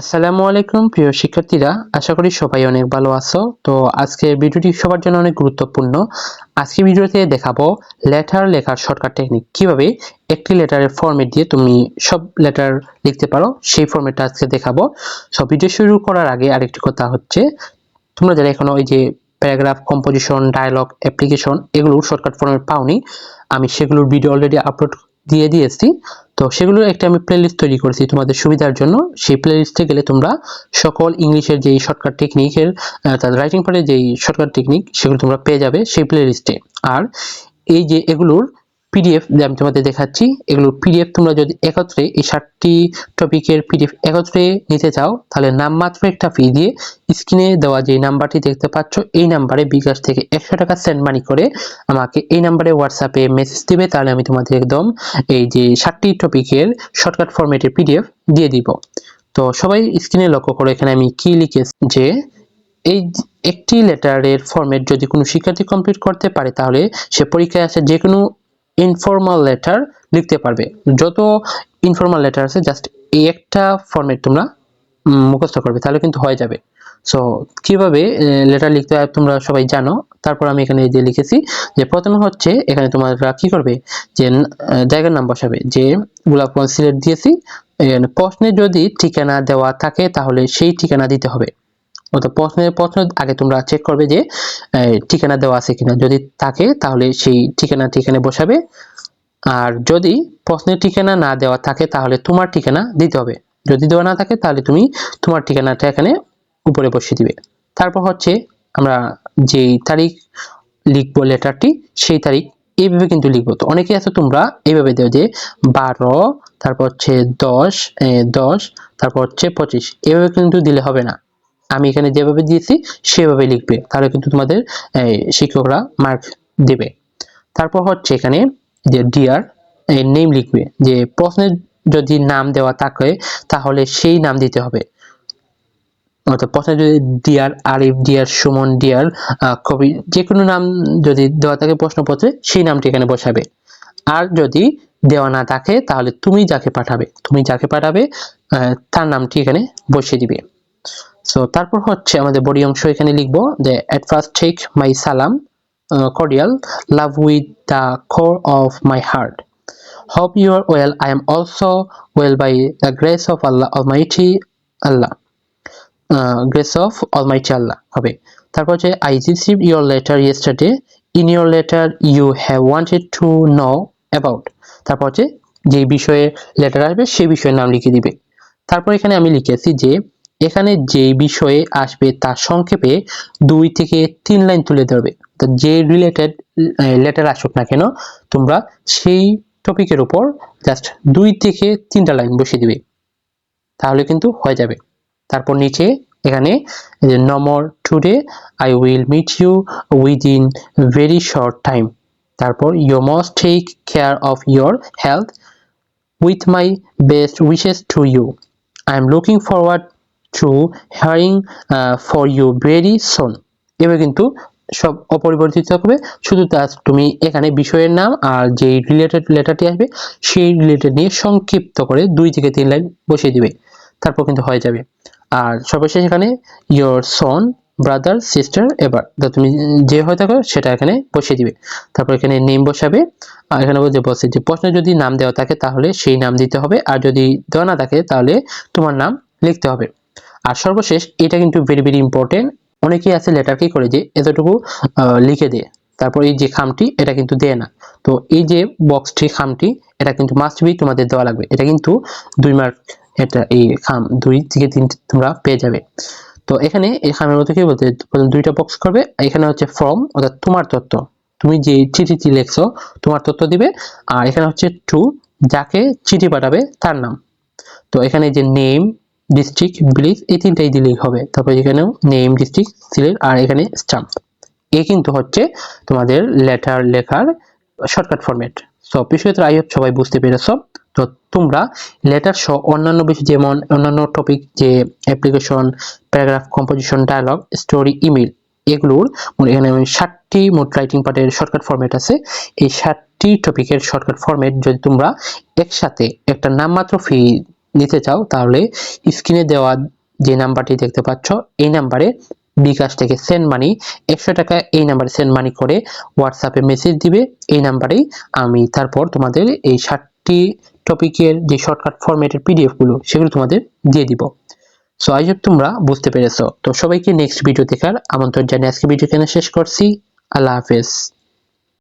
আসসালামু আলাইকুম, প্রিয় শিক্ষার্থীরা। আশা করি সবাই অনেক ভালো আছো। তো আজকে ভিডিওটি সবার জন্য অনেক গুরুত্বপূর্ণ। আজকে ভিডিওতে দেখাবো লেটার লেখার শর্টকাট টেকনিক। কীভাবে একটি লেটারের ফরম্যাট দিয়ে তুমি সব লেটার লিখতে পারো, সেই ফরম্যাটটা আজকে দেখাবো। সব ভিডিও শুরু করার আগে আরেকটি কথা হচ্ছে, তোমরা যারা এখনও ওই যে প্যারাগ্রাফ, কম্পোজিশন, ডায়লগ, অ্যাপ্লিকেশন, এগুলোর শর্টকাট ফরম্যাট পাওনি, আমি সেগুলোর ভিডিও অলরেডি আপলোড দিয়ে দিয়েছি। তো সেগুলোর একটা আমি প্লেলিস্ট তৈরি করেছি তোমাদের সুবিধার জন্য। সেই প্লেলিস্টে গেলে তোমরা সকল ইংলিশের যেই শর্টকাট টেকনিকের তার রাইটিং পার্টের যেই শর্টকাট টেকনিক সেগুলো তোমরা পেয়ে যাবে সেই প্লেলিস্টে আর এই যে এগুলোর পিডিএফ যে আমি তোমাদের দেখাচ্ছি এগুলো পিডিএফ তোমরা যদি একত্রে এই ষাটটি টপিকের পিডিএফ একত্রে নিতে চাও, তাহলে নামমাত্র একটা ফি দিয়ে স্ক্রিনে দেওয়া যে নাম্বারটি দেখতে পাচ্ছ, এই নাম্বারে বিকাশ থেকে একশো টাকা সেন্ড মানি করে আমাকে এই নাম্বারে হোয়াটসঅ্যাপে মেসেজ দিবে, তাহলে আমি তোমাদের একদম এই যে ষাটটি টপিকের শর্টকাট ফরম্যাটের পিডিএফ দিয়ে দিব। তো সবাই স্ক্রিনে লক্ষ্য করো, এখানে আমি কি লিখেছি? যে এই একটি লেটারের ফরম্যাট যদি কোনো শিক্ষার্থী কমপ্লিট করতে পারে, তাহলে সে পরীক্ষায় আসে যে কোনো ইনফর্মাল লেটার লিখতে পারবে। যত ইনফর্মাল লেটার আছে জাস্ট এই একটা ফরম্যাট তোমরা মুখস্থ করবে, তাহলে কিন্তু হয়ে যাবে। সো কীভাবে লেটার লিখতে হয় তোমরা সবাই জানো। তারপর আমি এখানে যে লিখেছি যে প্রথমে হচ্ছে এখানে তোমরা কি করবে যে জায়গার নাম বসাবে। যে গোলাপ সিলেট দিয়েছি। প্রশ্নে যদি ঠিকানা দেওয়া থাকে, তাহলে সেই ঠিকানা দিতে হবে। অর্থাৎ প্রশ্নের প্রশ্ন আগে তোমরা চেক করবে যে ঠিকানা দেওয়া আছে কিনা। যদি থাকে, তাহলে সেই ঠিকানা ঠিকানা বসাবে। আর যদি প্রশ্নের ঠিকানা না দেওয়া থাকে, তাহলে তোমার ঠিকানা দিতে হবে। যদি দেওয়া না থাকে, তাহলে তুমি তোমার ঠিকানাটা এখানে উপরে বসিয়ে দিবে। তারপর হচ্ছে আমরা যেই তারিখ লিখব লেটারটি, সেই তারিখ এইভাবে কিন্তু লিখব। তো অনেকেই আছে তোমরা এইভাবে দেও যে বারো, তারপর হচ্ছে দশ দশ, তারপর হচ্ছে পঁচিশ। এভাবে কিন্তু দিলে হবে না। আমি এখানে যেভাবে দিয়েছি, সেভাবে লিখবে। তাহলে কিন্তু তোমাদের শিক্ষকরা মার্ক দেবে। তারপর হচ্ছে এখানে যে ডিয়ার নেম লিখবে। যে প্রশ্নের যদি নাম দেওয়া থাকে, তাহলে সেই নাম দিতে হবে। অর্থাৎ প্রশ্নে যদি dear Arif dear Suman dear কবি যে কোনো নাম যদি দেওয়া থাকে প্রশ্নপত্রে, সেই নামটি এখানে বসাবে। আর যদি দেওয়া না থাকে, তাহলে তুমি যাকে পাঠাবে, তুমি যাকে পাঠাবে তার নামটি এখানে বসিয়ে দিবে। সো তারপর হচ্ছে আমাদের বডি অংশ এখানে লিখব যে এট ফার্স্ট টেক মাই সালাম cordial love with the core of my heart hope you well I am also well by the grace of Allah all mighty Allah grace of all mighty Allah হবে তারপর হচ্ছে I receive your letter yesterday in your letter you have wanted to know about তারপর হচ্ছে, যে বিষয়ে letter আসবে, সে বিষয়ে নাম লিখে দিবে। তারপর এখানে আমি লিখেছি যে এখানে যে বিষয়ে আসবে তার সংক্ষেপে দুই থেকে তিন লাইন তুলে ধরবে। যে রিলেটেড লেটার আসুক না কেন, তোমরা সেই টপিকের উপর জাস্ট দুই থেকে তিনটা লাইন বসিয়ে দিবে। তাহলে কিন্তু হয়ে যাবে। তারপর নিচে এখানে নমর today I will meet you within very short time তারপর you must take care of your health with my best wishes to you I am looking forward to hearing for you very soon এবার কিন্তু সব অপরিবর্তিত থাকবে শুধু তার তুমি এখানে বিষয়ের নাম আর যে রিলেটেড লেটারটি আসবে, সেই রিলেটেড নিয়ে সংক্ষিপ্ত করে দুই থেকে তিন লাইন বসিয়ে দিবে। তারপর কিন্তু হয়ে যাবে। আর সর্বশেষ এখানে ইয়োর সন ব্রাদার সিস্টার এবার তুমি যে হয়ে থাকো, সেটা এখানে বসিয়ে দিবে। তারপর এখানে নেম বসাবে। আর এখানে যে বসে যে, প্রশ্নে যদি নাম দেওয়া থাকে, তাহলে সেই নাম দিতে হবে। আর যদি দেওয়া না থাকে, তাহলে তোমার নাম লিখতে হবে। আর সর্বশেষ, এটা কিন্তু ভেরি ভেরি ইম্পর্টেন্ট অনেকেই আছে লেটার কি করে যে এতটুকু লিখে দেয়। তারপর এই যে খামটি, এটা কিন্তু দেয় না। তো এই যে বক্সটি খামটি, এটা কিন্তু মাস্ট বি তোমাদের দেওয়া লাগবে। এটা কিন্তু দুই মার্ক এটা এই খাম দুই থেকে তিন তোমরা পেয়ে যাবে। তো এখানে এই খামের মধ্যে কি বলতে দুইটা বক্স করবে। এখানে হচ্ছে ফর্ম অর্থাৎ তোমার তথ্য তুমি যে চিঠিটি লেখছো, তোমার তথ্য দিবে। আর এখানে হচ্ছে টু যাকে চিঠি পাঠাবে তার নাম। তো এখানে যে নেম ডিস্ট্রিক্ট ভিলেজ এই তিনটাই দিলেই হবে। তারপর এখানেও নেম ডিস্ট্রিক্ট সিলেট আর এখানে স্টাম্প এ কিন্তু হচ্ছে তোমাদের লেটার লেখার শর্টকাট ফরম্যাট সব বিষয়টা আই হোপ সবাই বুঝতে পেরেছ। তো, তোমরা লেটার সহ অন্যান্য বিষয় যেমন অন্যান্য টপিক যে application paragraph composition dialogue story email এগুলোর এখানে আমি ষাটটি মোট রাইটিং পার্টের শর্টকাট ফরম্যাট আছে। এই ষাটটি টপিকের শর্টকাট ফরম্যাট যদি তোমরা একসাথে একটা নামমাত্র ফি নিতে চাও, তাহলে স্ক্রিনে দেওয়া যে নাম্বারটি দেখতে পাচ্ছ, এই নাম্বারে বিকাশ থেকে সেন্ড মানি একশো টাকা এই নাম্বারে সেন্ড মানি করে হোয়াটসঅ্যাপে মেসেজ দিবে, এই নাম্বারেই আমি তারপর তোমাদের এই ষাটটি টপিকের যে শর্টকাট ফরম্যাটের পিডিএফগুলো সেগুলো তোমাদের দিয়ে দিব। সো হোপ তোমরা বুঝতে পেরেছ। তো, সবাইকে নেক্সট ভিডিও দেখার আমন্ত্রণ জানিয়ে আজকে ভিডিও কেন শেষ করছি। আল্লাহ হাফেজ।